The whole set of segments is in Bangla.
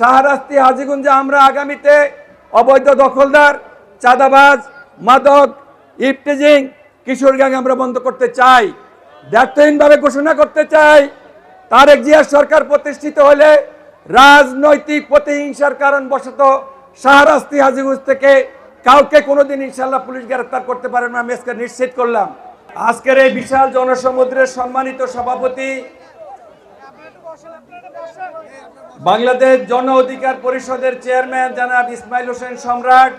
শাহরাস্তি হাজিগঞ্জে আমরা আগামীতে অবৈধ দখলদার, চাঁদাবাজ, মাদক ইফটিজিং কিশোর গ্যাং আমরা বন্ধ করতে চাই। ব্যর্থহীনভাবে ঘোষণা করতে চাই, তারেক জিয়ার সরকার প্রতিষ্ঠিত হলে রাজনৈতিক প্রতিহিংসার কারণ বশত শাহরাস্তি হাজিগঞ্জ থেকে কাউকে কোনোদিন ইনশাল্লাহ পুলিশ গ্রেফতার করতে পারে না, আমি আজকে নিশ্চিত করলাম। আজকের এই বিশাল জনসমুদ্রের সম্মানিত সভাপতি বাংলাদেশ জন অধিকার পরিষদের চেয়ারম্যান জানাব ইসমাইল হোসেন সম্রাট।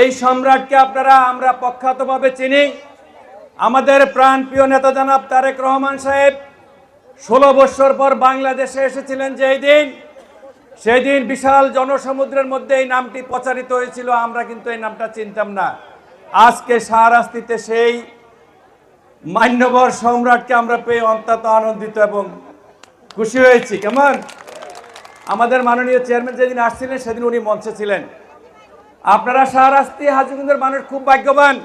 এই সম্রাটকে আপনারা, আমরা প্রখ্যাতভাবে চিনি। আমাদের প্রাণপ্রিয় নেতা জানাব তারেক রহমান সাহেব। ষোলো বছর পর বাংলাদেশে এসেছিলেন যেই দিন। সেই দিন বিশাল জনসমুদ্রের মধ্যে এই নামটি প্রচারিত হয়েছিল। আমরা কিন্তু এই নামটা চিনতাম না। আজকে সারাস্তিতে সেই মান্যবর সম্রাটকে আমরা পেয়ে অত্যন্ত আনন্দিত এবং খুশি হয়েছি, কেমন? আমাদের মাননীয় চেয়ারম্যান যেদিন আসছিলেন, সেদিন উনি মঞ্চে ছিলেন। আপনারা শাহরাস্তি হাজিগঞ্জের মানুষ খুব ভাগ্যবান।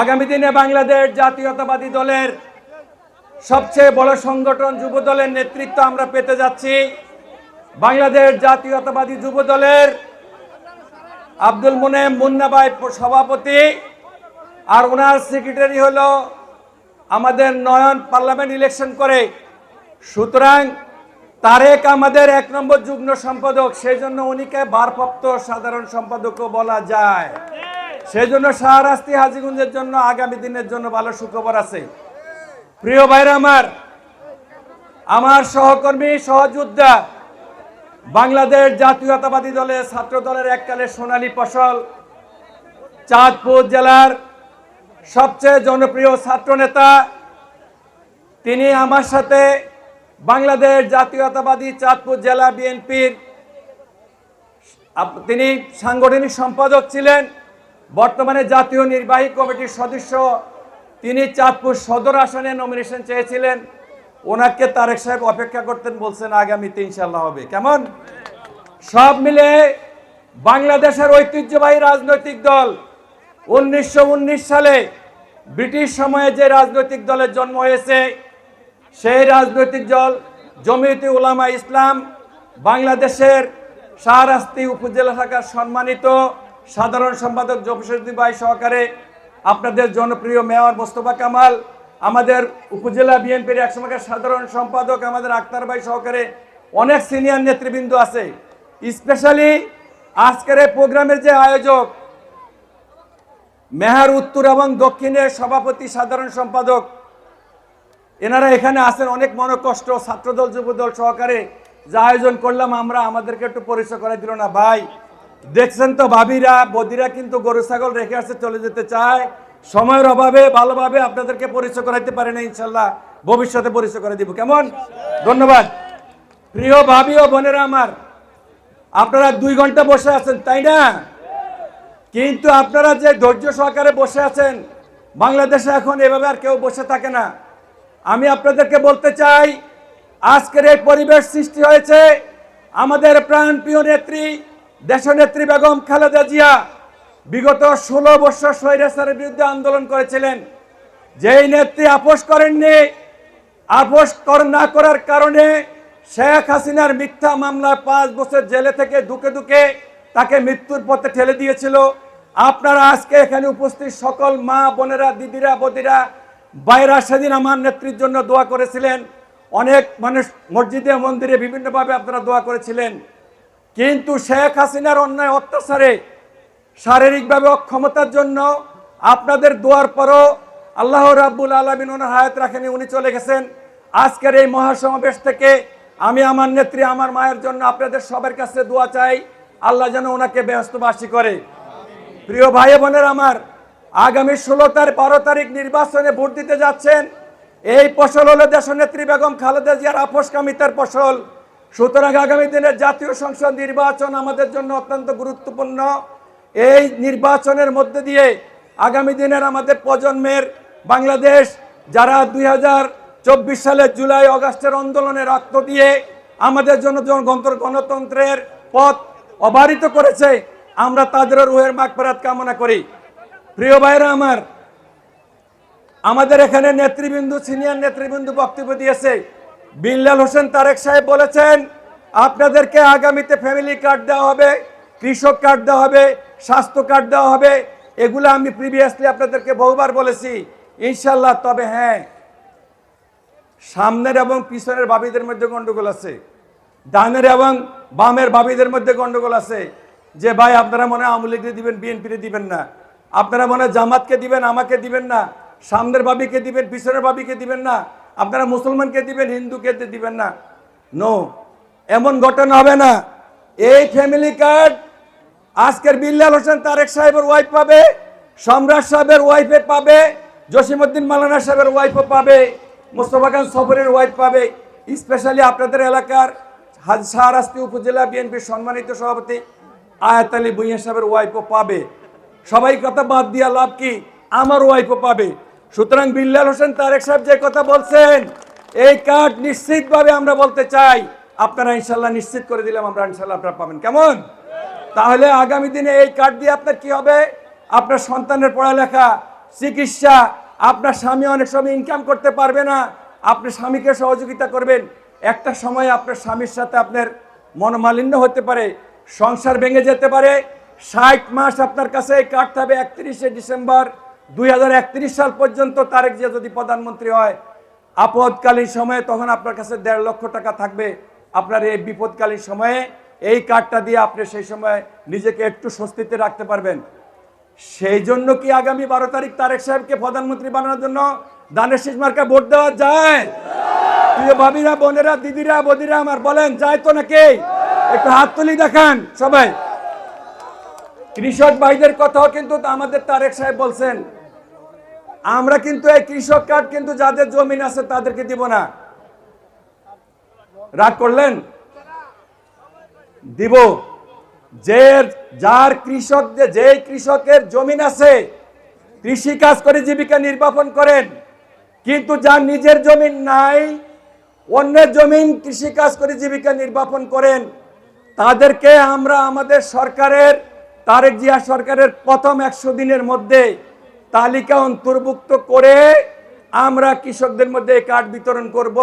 আগামী দিনে বাংলাদেশ জাতীয়তাবাদী দলের সবচেয়ে বড় সংগঠন যুব দলের নেতৃত্ব আমরা পেতে যাচ্ছি। বাংলাদেশ জাতীয়তাবাদী যুব দলের আব্দুল মোনেম মুন্নাবাই সভাপতি আর ওনার সেক্রেটারি হলো আমাদের নয়ন পার্লামেন্ট ইলেকশন করে। সুতরাং তারেক আমাদের এক নম্বর যুগ্ম সম্পাদক সেই জন্য উনিকে ভারপ্রাপ্ত সাধারণ সম্পাদকও বলা যায়। সেই জন্য শাহরাস্তি হাজিগঞ্জের জন্য আগামী দিনের জন্য ভালো সুখবর আছে। প্রিয় ভাইরা আমার আমার সহকর্মী, সহযোদ্ধা, বাংলাদেশ জাতীয়তাবাদী দলের ছাত্র দলের এককালে সোনালী ফসল, চাঁদপুর জেলার সবচেয়ে জনপ্রিয় ছাত্র নেতা তিনি আমার সাথে বাংলাদেশ জাতীয়তাবাদী চাঁদপুর জেলা বিএনপির তিনি সাংগঠনিক সম্পাদক ছিলেন। বর্তমানে জাতীয় নির্বাহী কমিটির সদস্য। তিনি চাঁদপুর সদর আসনে নমিনেশন চেয়েছিলেন। ওনাকে তারেক সাহেব অপেক্ষা করতেন, বলছেন আগামীতে ইনশাল্লাহ হবে। কেমন? সব মিলে বাংলাদেশের ঐতিহ্যবাহী রাজনৈতিক দল উনিশশো উনিশ সালে ব্রিটিশ সময়ে যে রাজনৈতিক দলের জন্ম হয়েছে, সেই রাজনৈতিক দল জমিয়তে উলামা ইসলাম বাংলাদেশের শাহরাস্তি উপজেলা শাখার সম্মানিত সাধারণ সম্পাদক জফিসুদ্দিন ভাই সহকারে আপনাদের জনপ্রিয় মেয়র মোস্তফা কামাল, আমাদের উপজেলা বিএনপির এক একসময়কার সাধারণ সম্পাদক আমাদের আক্তার ভাই সহকারে অনেক সিনিয়র নেতৃবৃন্দ আছে। স্পেশালি আজকের এই প্রোগ্রামের যে আয়োজক মেহার উত্তর এবং দক্ষিণের সভাপতি সাধারণ সম্পাদক। এনারা এখানে আসেন অনেক মনোকষ্ট, ছাত্রদল, যুবদল সহকারে যা আয়োজন করলাম আমরা, আমাদেরকে একটু পরিচয় করে দিল না। ভাই, দেখছেন তো ভাবিরা, বদিরা কিন্তু গরু, ছাগল রেখে আসতে চলে যেতে চায়। সময়ের অভাবে, ভালোভাবে আপনাদেরকে পরিচয় করাইতে পারে না, ইনশাল্লাহ ভবিষ্যতে পরিচয় করে দিব। কেমন? ধন্যবাদ। প্রিয় ভাবি ও বোনেরা আমার, আপনারা দুই ঘণ্টা বসে আছেন, তাই না? কিন্তু আপনারা যে ধৈর্য সহকারে বসে আছেন, বাংলাদেশে এখন এভাবে আর কেউ বসে থাকে না। আমি আপনাদেরকে বলতে চাই, আজকের এই পরিবেশ সৃষ্টি হয়েছে আমাদের প্রাণপ্রিয় নেত্রী, দেশনেত্রী বেগম খালেদা জিয়া। বিগত ষোলো বছর স্বৈরাচারের বিরুদ্ধে আন্দোলন করেছিলেন। যেই নেত্রী আপোষ করেননি, আপোষ কর না করার কারণে শেখ হাসিনার মিথ্যা মামলায় পাঁচ বছর জেলে থেকে দুকে দুকে তাকে মৃত্যুর পথে ঠেলে দিয়েছিল। আপনারা আজকে এখানে উপস্থিত সকল মা, বোনেরা, দিদিরা, বদিরা, বাইরা সেদিন আমার নেত্রীর জন্য দোয়া করেছিলেন। অনেক মানুষ মসজিদে, মন্দিরে বিভিন্নভাবে আপনারা দোয়া করেছিলেন। কিন্তু শেখ হাসিনার অন্যায় অত্যাচারে শারীরিকভাবে অক্ষমতার জন্য আপনাদের দোয়ার পরও আল্লাহ রাব্বুল আলমিন ওনার হায়াত রাখেনি উনি চলে গেছেন। আজকের এই মহাসমাবেশ থেকে আমি আমার নেত্রী, আমার মায়ের জন্য আপনাদের সবার কাছে দোয়া চাই। আল্লাহ যেন ওনাকে ব্যস্তবাসী করে। প্রিয় ভাই বোনের আমার, আগামী ষোলো তারিখ বারো তারিখ নির্বাচনে ভোট দিতে যাচ্ছেন এই ফসল হলো দেশনেত্রী বেগম খালেদা জিয়ার আপোষকামিতার ফসল। সুতরাং আগামী দিনের জাতীয় সংসদ নির্বাচন আমাদের জন্য অত্যন্ত গুরুত্বপূর্ণ। এই নির্বাচনের মধ্যে দিয়ে আগামী দিনের আমাদের প্রজন্মের বাংলাদেশ, যারা দুই চব্বিশ সালের জুলাই অগাস্টের আন্দোলনে রক্ত দিয়ে আমাদের জন্য গণতন্ত্রের পথ অবারিত করেছে আমরা তাদের রুহের মাগফেরাত কামনা করি। প্রিয় ভাইরা আমার, আমাদের এখানে নেতৃবৃন্দ, সিনিয়র নেতৃবৃন্দ বক্তব্য দিয়েছে। বিল্লাল হোসেন তারেক সাহেব বলেছেন, আপনাদেরকে আগামীতে ফ্যামিলি কার্ড দেওয়া হবে, কৃষক কার্ড দেওয়া হবে, স্বাস্থ্য কার্ড দেওয়া হবে। এগুলো আমি প্রিভিয়াসলি আপনাদেরকে বহুবার বলেছি। ইনশাল্লাহ তবে হ্যাঁ সামনের এবং পিছনের বাবিদের মধ্যে গন্ডগোল আছে। ডানের এবং বামের বাবিদের মধ্যে গন্ডগোল আছে। যে ভাই, আপনারা মনে হয় আওয়ামী লীগকে দিবেন বিএনপিকে দিবেন না। আপনারা মনে জামাতকে দিবেন, আমাকে দিবেন না। সামনের বাবিকে দিবেন, পিছনের বাবিকে দিবেন না। আপনারা মুসলমানকে দিবেন, হিন্দুকে দিবেন না। নো এমন ঘটনা হবে না। এই ফ্যামিলি কার্ড আজকের বিল্লাল হোসেন তারেক সাহেবের ওয়াইফ পাবে, সম্রাট সাহেবের ওয়াইফে পাবে, জসিমউদ্দিন মালানা সাহেবের ওয়াইফও পাবে, মোস্তফা খান সফরের ওয়াইফ পাবে। স্পেশালি আপনাদের এলাকার হাজ- শাহরাস্তি উপজেলা বিএনপির সম্মানিত সভাপতি আয়াত আলী ভুইয়া সাহেবের ওয়াইফও পাবে। সবাই কথা বাদ দিয়া লাভ কি? আমার ওয়াইফও পাবে। সুতরাং বিল্লাল হোসেন তারেক সাহেব যে কথা বলছেন, এই কার্ড নিশ্চিতভাবে আমরা বলতে চাই। আপনারা ইনশাল্লাহ নিশ্চিত করে দিলাম, আমরা ইনশাল্লাহ আপনারা পাবেন। কেমন? তাহলে আগামী দিনে এই কার্ড দিয়ে আপনার কি হবে? আপনার সন্তানের পড়ালেখা, চিকিৎসা, আপনার স্বামী অনেক সময় ইনকাম করতে পারবে না। আপনি স্বামীকে সহযোগিতা করবেন। একটা সময় আপনার স্বামীর সাথে আপনার মনোমালিন্য হতে পারে। সংসার ভেঙে যেতে পারে। ষাট মাস আপনার কাছে কার্ড থাকবে একত্রিশে ডিসেম্বর দুই সাল পর্যন্ত তারেক জিয়া যদি প্রধানমন্ত্রী হয়, আপদকালীন সময়ে তখন আপনার কাছে দেড় লক্ষ টাকা থাকবে। আপনার এই বিপদকালীন সময়ে এই কার্ডটা দিয়ে আপনি সেই সময় নিজেকে একটু স্বস্তিতে রাখতে পারবেন। সেই জন্য কি আগামী বারো তারিখ তারেক সাহেবকে প্রধানমন্ত্রী বানানোর জন্য দানের শেষ মার্কা ভোট দেওয়া যায়? প্রিয় ভাবিরা, বোনেরা, দিদিরা, বদিরা আমার বলেন, যায় তো নাকি? একটু হাত তুলি দেখান সবাই। কৃষক ভাইদের কথাও কিন্তু আমাদের তারেক সাহেব বলছেন। আমরা কিন্তু এই কৃষক কার্ড কিন্তু যাদের জমিন আছে তাদেরকে দিব না। রাগ করলেন? দিব। যে যার কৃষক যে কৃষকের জমিন আছে, কৃষি কাজ করে জীবিকা নির্বাপন করেন, কিন্তু যার নিজের জমিন নাই, অন্যের জমিন কৃষি কাজ করে জীবিকা নির্বাপন করেন তাদেরকে আমরা আমাদের সরকারের, তারেক জিয়া সরকারের প্রথম একশো দিনের মধ্যে তালিকা অন্তর্ভুক্ত করে আমরা কৃষকদের মধ্যে কার্ড বিতরণ করব।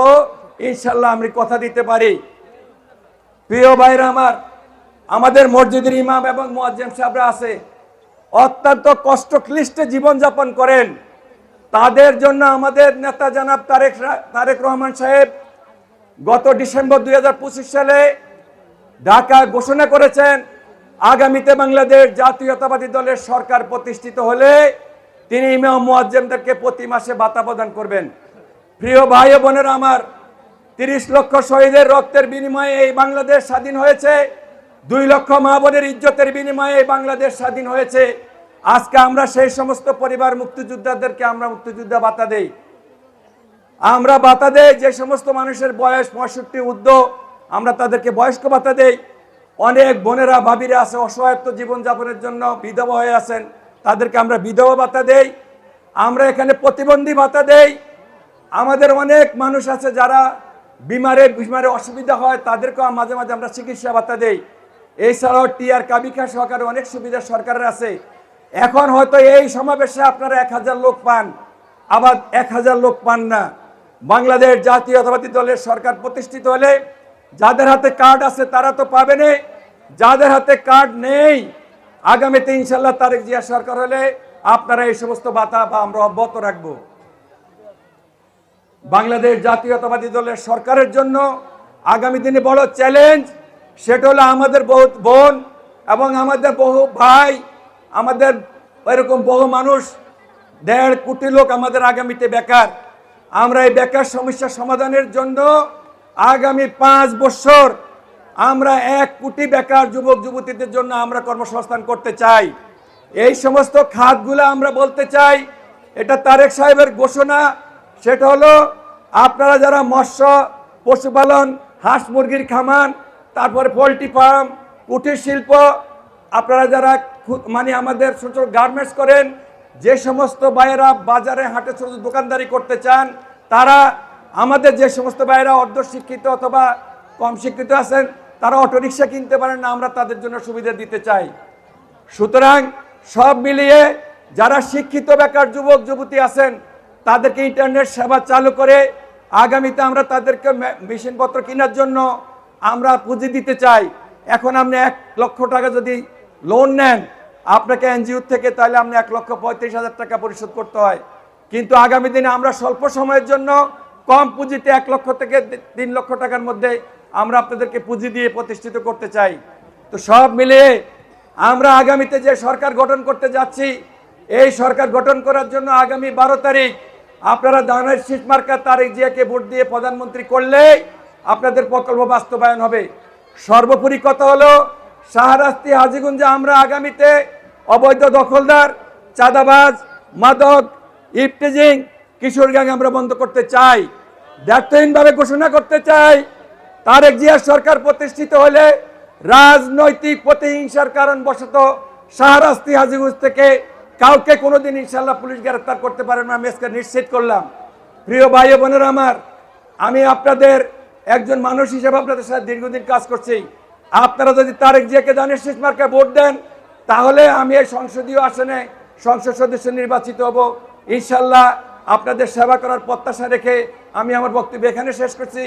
ইনশাল্লাহ আমি কথা দিতে পারি। প্রিয় ভাইরা আমার, আমাদের মসজিদের ইমাম এবং মোয়াজ্জেম সাহেবরা আছে, অত্যন্ত কষ্ট ক্লিষ্টে জীবনযাপন করেন। তাদের জন্য আমাদের নেতা জনাব তারেক তারেক রহমান সাহেব গত ডিসেম্বর দুই হাজার পঁচিশ সালে ঢাকা ঘোষণা করেছেন, আগামীতে বাংলাদেশ জাতীয়তাবাদী দলের সরকার প্রতিষ্ঠিত হলে তিনি ইমাম মুয়াজ্জেমদেরকে প্রতি মাসে ভাতা প্রদান করবেন। প্রিয় ভাই বোনেরা আমার, তিরিশ লক্ষ শহীদের রক্তের বিনিময়ে এই বাংলাদেশ স্বাধীন হয়েছে, দুই লক্ষ মা বোনের ইজ্জতের বিনিময়ে এই বাংলাদেশ স্বাধীন হয়েছে। আজকে আমরা সেই সমস্ত পরিবার মুক্তিযোদ্ধাদেরকে আমরা মুক্তিযোদ্ধা ভাতা দেই। আমরা ভাতা দেই যে সমস্ত মানুষের বয়স পঁয়ষট্টি, ঊর্ধ্ব আমরা তাদেরকে বয়স্ক ভাতা দেই। অনেক বোনেরা, ভাবিরা আছে, অসহায়ত্ব জীবনযাপনের জন্য বিধবা হয়ে আছেন। তাদেরকে আমরা বিধবা ভাতা দেই। আমরা এখানে প্রতিবন্ধী ভাতা দেই। আমাদের অনেক মানুষ আছে যারা বিমারে বিমারে অসুবিধা হয়, তাদেরকেও মাঝে মাঝে আমরা চিকিৎসা ভাতা দেই। এছাড়াও টিআর কাবিকা সহকারে অনেক সুবিধা সরকারের আছে। এখন হয়তো এই সমাবেশে আপনারা এক হাজার লোক পান। আবার এক হাজার লোক পান না। বাংলাদেশ জাতীয়তাবাদী দলের সরকার প্রতিষ্ঠিত হলে যাদের হাতে কার্ড আছে তারা তো পাবেনই যাদের হাতে কার্ড নেই, আগামীতে ইনশাল্লাহ তারেক জিয়া সরকার হলে আপনারা এই সমস্ত বাতা বা আমরা অব্যাহত রাখব। বাংলাদেশ জাতীয়তাবাদী দলের সরকারের জন্য আগামী দিনে বড় চ্যালেঞ্জ সেটা হলো আমাদের বহু বোন এবং আমাদের বহু ভাই, আমাদের এরকম বহু মানুষ, দেড় কোটি লোক আমাদের আগামীতে বেকার। আমরা এই বেকার সমস্যা সমাধানের জন্য আগামী পাঁচ বছর আমরা এক কোটি বেকার যুবক, যুবতীদের জন্য আমরা কর্মসংস্থান করতে চাই। এই সমস্ত খাতগুলো আমরা বলতে চাই, এটা তারেক সাহেবের ঘোষণা, সেটা হলো আপনারা যারা মৎস্য, পশুপালন, হাঁস মুরগির খামান তারপরে পোলট্রি ফার্ম, কুটির শিল্প, আপনারা যারা মানে আমাদের ছোট ছোট গার্মেন্টস করেন, যে সমস্ত ভাইয়েরা বাজারে হাটে ছোট দোকানদারি করতে চান, তারা আমাদের যে সমস্ত ভাইয়েরা অর্ধ শিক্ষিত অথবা কম শিক্ষিত আছেন, তারা অটোরিকশা কিনতে পারেন না, আমরা তাদের জন্য সুবিধা দিতে চাই। সুতরাং সব মিলিয়ে যারা শিক্ষিত বেকার যুবক, যুবতী আছেন, তাদেরকে ইন্টারনেট সেবা চালু করে আগামীতে আমরা তাদেরকে মেশিনপত্র কেনার জন্য আমরা পুঁজি দিতে চাই। এখন আপনি এক লক্ষ টাকা যদি লোন নেন, আপনাকে এনজিও থেকে তাহলে আপনি এক লক্ষ পঁয়ত্রিশ হাজার টাকা পরিশোধ করতে হয়। কিন্তু আগামী দিনে আমরা স্বল্প সময়ের জন্য কম পুঁজিতে এক লক্ষ থেকে তিন লক্ষ টাকার মধ্যে আমরা আপনাদেরকে পুঁজি দিয়ে প্রতিষ্ঠিত করতে চাই। তো সব মিলিয়ে আমরা আগামীতে যে সরকার গঠন করতে যাচ্ছি, এই সরকার গঠন করার জন্য আগামী বারো তারিখ আপনারা দানের শীষ মার্কা তারিখ জিয়াকে ভোট দিয়ে প্রধানমন্ত্রী করলেই আপনাদের প্রকল্প বাস্তবায়ন হবে। সর্বোপরি কথা হলো, শাহরাস্তি, হাজিগুঞ্জে আমরা আগামীতে অবৈধ দখলদার, চাঁদাবাজ, মাদক ইফটিজিং কিশোর গ্যাং আমরা বন্ধ করতে চাই। দায়িত্বহীনভাবে ঘোষণা করতে চাই, তারেক জিয়ার সরকার প্রতিষ্ঠিত হলে রাজনৈতিক প্রতিহিংসার কারণ বশত শাহরাস্তি হাজিগুঞ্জ থেকে কাউকে কোনোদিন ইনশাল্লাহ পুলিশ গ্রেফতার করতে পারে না, আমি আজকে নিশ্চিত করলাম। প্রিয় ভাই বোনেরা আমার, আমি আপনাদের একজন মানুষ হিসেবে আপনাদের সাথে দীর্ঘদিন কাজ করছি। আপনারা যদি তারেক জিয়াকে দানের শেষ মার্কায় ভোট দেন, তাহলে আমি এই সংসদীয় আসনে সংসদ সদস্য নির্বাচিত হব। ইনশাল্লাহ আপনাদের সেবা করার প্রত্যাশা রেখে আমি আমার বক্তব্য এখানে শেষ করছি।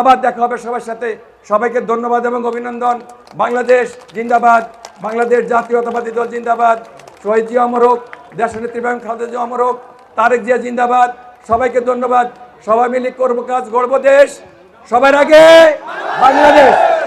আবার দেখা হবে সবার সাথে। সবাইকে ধন্যবাদ এবং অভিনন্দন। বাংলাদেশ জিন্দাবাদ। বাংলাদেশ জাতীয়তাবাদী দল জিন্দাবাদ। শহীদ জিয়া অমর হোক, দেশনেত্রী বেগম খালেদা জিয়া অমর হোক, তারেক জিয়া জিন্দাবাদ। সবাইকে ধন্যবাদ। সবাই মিলে করব কাজ, গড়বো দেশ। সবার আগে বাংলাদেশ।